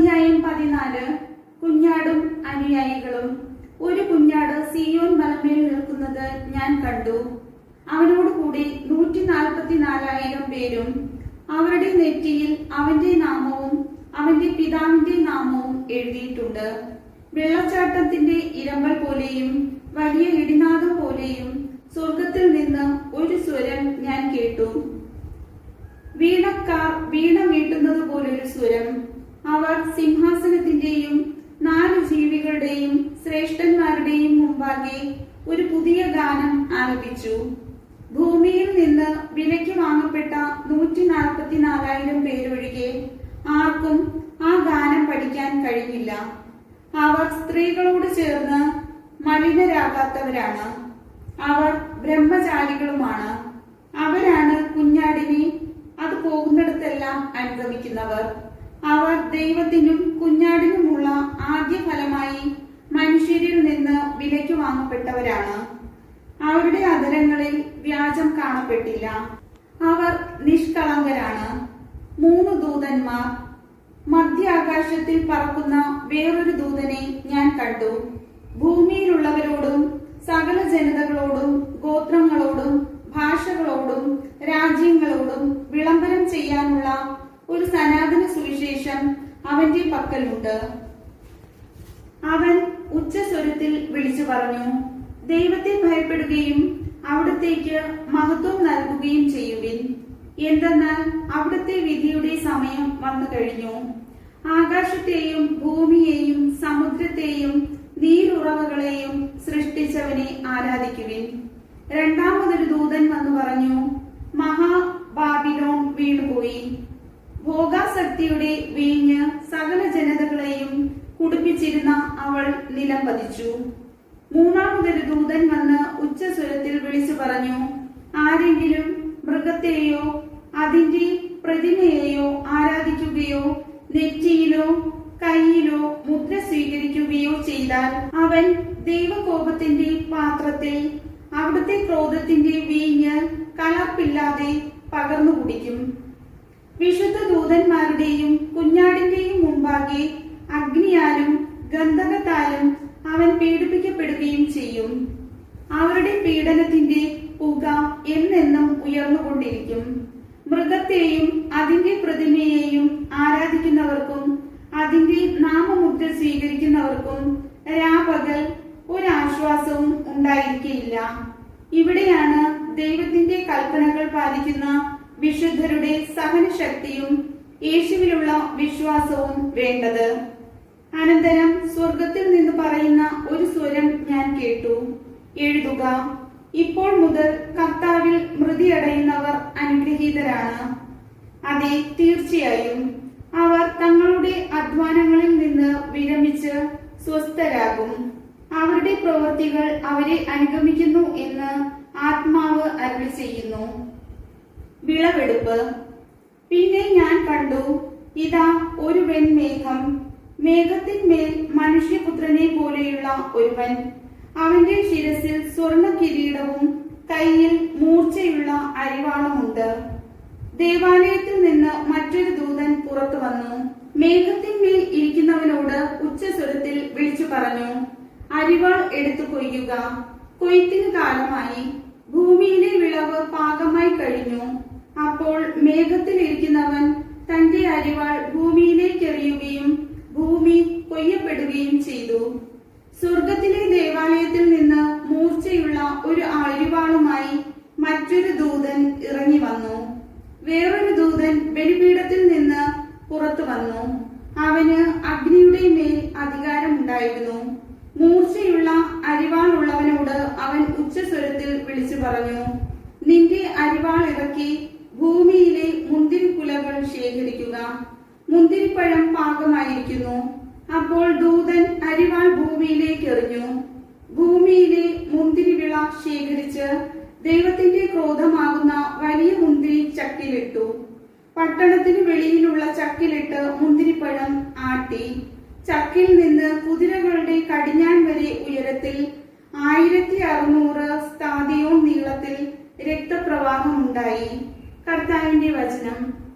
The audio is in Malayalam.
അധ്യായം പതിനാല്. കുഞ്ഞാടും അനുയായികളും. ഒരു കുഞ്ഞാട് സിയോൻ മലമേൽ നിൽക്കുന്നത് ഞാൻ കണ്ടു. അവനോട് കൂടി നൂറ്റി നാൽപ്പത്തിനാലായിരം പേരും അവരുടെ നെറ്റിയിൽ അവന്റെ നാമവും അവന്റെ പിതാവിന്റെ നാമവും എഴുതിയിട്ടുണ്ട്. വെള്ളച്ചാട്ടത്തിന്റെ ഇരമ്പൽ പോലെയും വലിയ ഇടിനാദം പോലെയും സ്വർഗത്തിൽ നിന്ന് ഒരു സ്വരം ഞാൻ കേട്ടു. വീണക്കാർ വീണ വീട്ടുന്നത് പോലൊരു സ്വരം. അവർ സിംഹാസനത്തിന്റെയും നാല് ജീവികളുടെയും ശ്രേഷ്ഠന്മാരുടെയും മുമ്പാകെ ഒരു പുതിയ ഗാനം ആലപിച്ചു ഭൂമിയിൽ നിന്ന് വിലയ്ക്ക് വാങ്ങപ്പെട്ട നൂറ്റി നാൽപ്പത്തിനാലായിരം പേരൊഴികെ ആർക്കും ആ ഗാനം പഠിക്കാൻ കഴിഞ്ഞില്ല. അവർ സ്ത്രീകളോട് ചേർന്ന് മലിനരാകാത്തവരാണ്. അവർ ബ്രഹ്മചാരികളുമാണ്. അവരാണ് കുഞ്ഞാടിനെ അത് പോകുന്നിടത്തെല്ലാം അനുഗമിക്കുന്നവർ. അവർ ദൈവത്തിനും കുഞ്ഞാടിനുമുള്ള ആദ്യ ഫലമായി മനുഷ്യരിൽ നിന്ന് വിലയ്ക്ക് വാങ്ങപ്പെട്ടവരാണ്. അവരുടെ അതരങ്ങളിൽ വ്യാജം കാണപ്പെട്ടില്ല. അവർ നിഷ്കളങ്കരാണ്. മൂന്ന് ദൂതന്മാർ. മധ്യാകാശത്തിൽ പറക്കുന്ന വേറൊരു ദൂതനെ ഞാൻ കണ്ടു. ഭൂമിയിലുള്ളവരോടും സകല ജനതകളോടും ഗോത്രങ്ങളോടും ഭാഷകളോടും രാജ്യങ്ങളോടും വിളംബരം ചെയ്യാനുള്ള ഒരു സനാതന സുവിശേഷം അവന്റെ പക്കലുണ്ട്. അവൻ ഉച്ചസ്വരത്തിൽ വിളിച്ചു പറഞ്ഞു ദൈവത്തെ ഭയപ്പെടുകയും അവിടത്തേക്ക് മഹത്വം നൽകുകയും ചെയ്യുവിൻ. എന്തെന്നാൽ അവിടുത്തെ വിധിയുടെ സമയം വന്നു കഴിഞ്ഞു. ആകാശത്തെയും ഭൂമിയെയും സമുദ്രത്തെയും നീരുറവകളെയും സൃഷ്ടിച്ചവനെ ആരാധിക്കുവിൻ. രണ്ടാമതൊരു ദൂതൻ വന്നു പറഞ്ഞു ഭോഗാസക്തിയുടെ വീഞ്ഞ് സകല ജനതകളെയും കുടിപ്പിച്ചിരുന്ന അവൾ നിലം പതിച്ചു. മൂന്നാമതൊരു ദൂതൻ വന്ന് ഉച്ചസ്വരത്തിൽ വിളിച്ചു പറഞ്ഞു ആരെങ്കിലും മൃഗത്തെയോ അതിന്റെ പ്രതിമയെയോ ആരാധിക്കുകയോ നെറ്റിയിലോ കയ്യിലോ മുദ്ര സ്വീകരിക്കുകയോ ചെയ്താൽ അവൻ ദൈവകോപത്തിന്റെ പാത്രത്തിൽ അവിടുത്തെ ക്രോധത്തിന്റെ വീഞ്ഞ് കലർപ്പില്ലാതെ പകർന്നു കുടിക്കും വിശുദ്ധ ദൂതന്മാരുടെയും കുഞ്ഞാടിന്റെയും മുമ്പാകെ അഗ്നിയാലും ഗന്ധകത്താലും അവൻ പീഡിപ്പിക്കപ്പെടുകയും ചെയ്യും. അവരുടെ പീഡനത്തിന്റെ പുക എന്നെന്നും ഉയർന്നുകൊണ്ടിരിക്കും. മൃഗത്തെയും അതിന്റെ പ്രതിമയെയും ആരാധിക്കുന്നവർക്കും അതിന്റെ നാമമുദ്ര സ്വീകരിക്കുന്നവർക്കും രാപകൽ ഒരാശ്വാസവും ഉണ്ടായിരിക്കില്ല ഇവിടെയാണ് ദൈവത്തിന്റെ കൽപ്പനകൾ പാലിക്കുന്ന വിശുദ്ധരുടെ സഹനശക്തിയും യേശുവിലുള്ള വിശ്വാസവും വേണ്ടത്. അനന്തരം സ്വർഗത്തിൽ നിന്ന് പറയുന്ന ഒരു സ്വരം ഞാൻ കേട്ടു. എഴുതുക ഇപ്പോൾ മുതൽ കർത്താവിൽ മൃതിയടയുന്നവർ അനുഗ്രഹീതരാണ്. അതെ തീർച്ചയായും. അവർ തങ്ങളുടെ അധ്വാനങ്ങളിൽ നിന്ന് വിരമിച്ച് സ്വസ്ഥരാകും. അവരുടെ പ്രവൃത്തികൾ അവരെ അനുഗമിക്കുന്നു എന്ന് ആത്മാവ് അരുളി ചെയ്യുന്നു വിളവെടുപ്പ്. പിന്നെ ഞാൻ കണ്ടു ഇതാ ഒരു വെൺമേഘം. മേഘത്തിന്മേൽ മനുഷ്യപുത്രനെ പോലെയുള്ള ഒരുവൻ. അവന്റെ ശിരസിൽ സ്വർണ കിരീടവും കയ്യിൽ മൂർച്ചയുള്ള അരിവാളുമുണ്ട് ദേവാലയത്തിൽ നിന്ന് മറ്റൊരു ദൂതൻ പുറത്തു വന്നു. മേഘത്തിന്മേൽ ഇരിക്കുന്നവനോട് ഉച്ചസ്വരത്തിൽ വിളിച്ചു പറഞ്ഞു അരിവാൾ എടുത്തു കൊയ്യുക. കൊയ്ത്തിന് കാലമായി. ഭൂമിയിലെ വിളവ് പാകമായി കഴിഞ്ഞു. അപ്പോൾ മേഘത്തിലിരിക്കുന്നവൻ തന്റെ അരിവാൾ ഭൂമിയിലേക്ക് എറിയുകയും ഭൂമി കൊയ്യപ്പെടുകയും ചെയ്തു. സ്വർഗത്തിലെ ദേവാലയത്തിൽ നിന്ന് മൂർച്ചയുള്ള ഒരു അരിവാളുമായി മറ്റൊരു ദൂതൻ ഇറങ്ങി വന്നു. വേറൊരു ദൂതൻ ബലിപീഠത്തിൽ നിന്ന് പുറത്തു വന്നു. അവന് അഗ്നിയുടെ മേൽ അധികാരമുണ്ടായിരുന്നു മൂർച്ചയുള്ള അരിവാളുള്ളവനോട് അവൻ ഉച്ചസ്വരത്തിൽ വിളിച്ചു പറഞ്ഞു നിന്റെ അരിവാൾ ഇറക്കി മുന്തിരിക്കുലകൾ ശേഖരിക്കുക. മുന്തിരിപ്പഴം പാകമായിരിക്കുന്നു. അപ്പോൾ ദൂതൻ അരിവാൾ ഭൂമിയിലേക്ക് എറിഞ്ഞു. ഭൂമിയിലെ മുന്തിരി വിള ശേഖരിച്ച് ദൈവത്തിന്റെ ക്രോധമാകുന്ന വലിയ മുന്തിരി ചക്കിലിട്ടു പട്ടണത്തിന് വെളിയിലുള്ള ചക്കിലിട്ട് മുന്തിരിപ്പഴം ആട്ടി. ചക്കിൽ നിന്ന് കുതിരകളുടെ കടിഞ്ഞാൻ വരെ ഉയരത്തിൽ ആയിരത്തി അറുന്നൂറ് സ്ഥാതിയോൺ നീളത്തിൽ രക്തപ്രവാഹം ഉണ്ടായി കർത്താവിന്റെ വചനം.